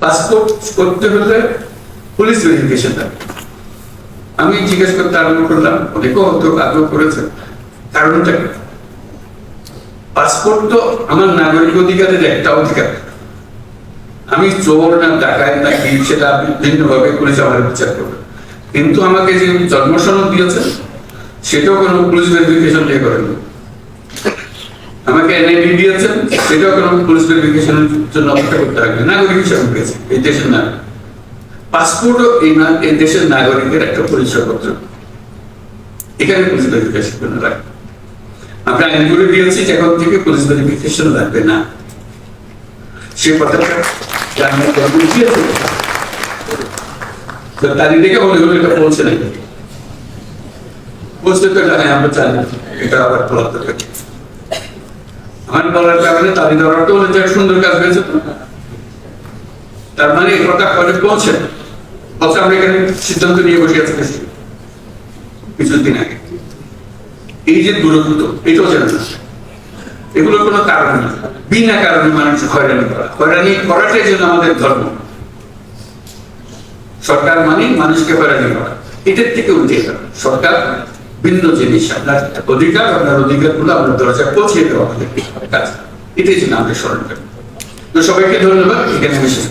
Passport করতে হলে police verification লাগে আমি জিজ্ঞেস করতে আরম্ভ করলাম হয়তো আগ্রহ করেছে কারণটা পাসপোর্ট তো আমার নাগরিক অধিকারের একটা অধিকার। আমি চোর না ডাকায় না কি সেটা বিভিন্ন ভাবে পুলিশ আমার বিচার করবে। কিন্তু আমাকে যে জন্ম সনদ দিয়েছে, সেটাও কোনো পুলিশ ভেরিফিকেশন দিয়ে করেন। আমাকে এনআইডি দিয়েছেন সেটাও কোনো পুলিশ ভেরিফিকেশনের জন্য অপেক্ষা করতে হবে নাগরিক হিসাবে এই দেশের নাগরিক। পাসপোর্টও এই এই দেশের নাগরিকের একটা পরিচয়পত্র এখানে পুলিশ ভেরিফিকেশন আমরা আইন করে দিয়েছি যে এখন থেকে পুলিশ ভেরিফিকেশন লাগবে না। সে কথাটা এটা বলছে নাকি? বলছে তো এটা হ্যাঁ আমরা জানি এটা আবার দরকার নেই। কারণে ধরাটা হলে যে সুন্দর কাজ হয়েছে তো। তার মানে এই কথা কলে পৌঁছে। বলছে আমরা এখানে সিদ্ধান্ত নিয়ে বসে আছি কিছুদিন আগে। এই যে দূরত্ব এটাও জানে না এগুলোর কোনো কারণ না বিনা কারণে মানুষ হয়রানি করা। হয়রানি করাটাই যেন আমাদের ধর্ম। সরকার মানে মানুষকে হয়রানি করা। এটার থেকে উঠে সরকার ভিন্ন জিনিস, আপনার অধিকার আপনার অধিকারগুলো আপনার দরজা পৌঁছে দেওয়া কাজ। এটাই ছিল আমাদের স্মরণ করি তো সবাইকে ধন্যবাদ, এখানে আমি শেষ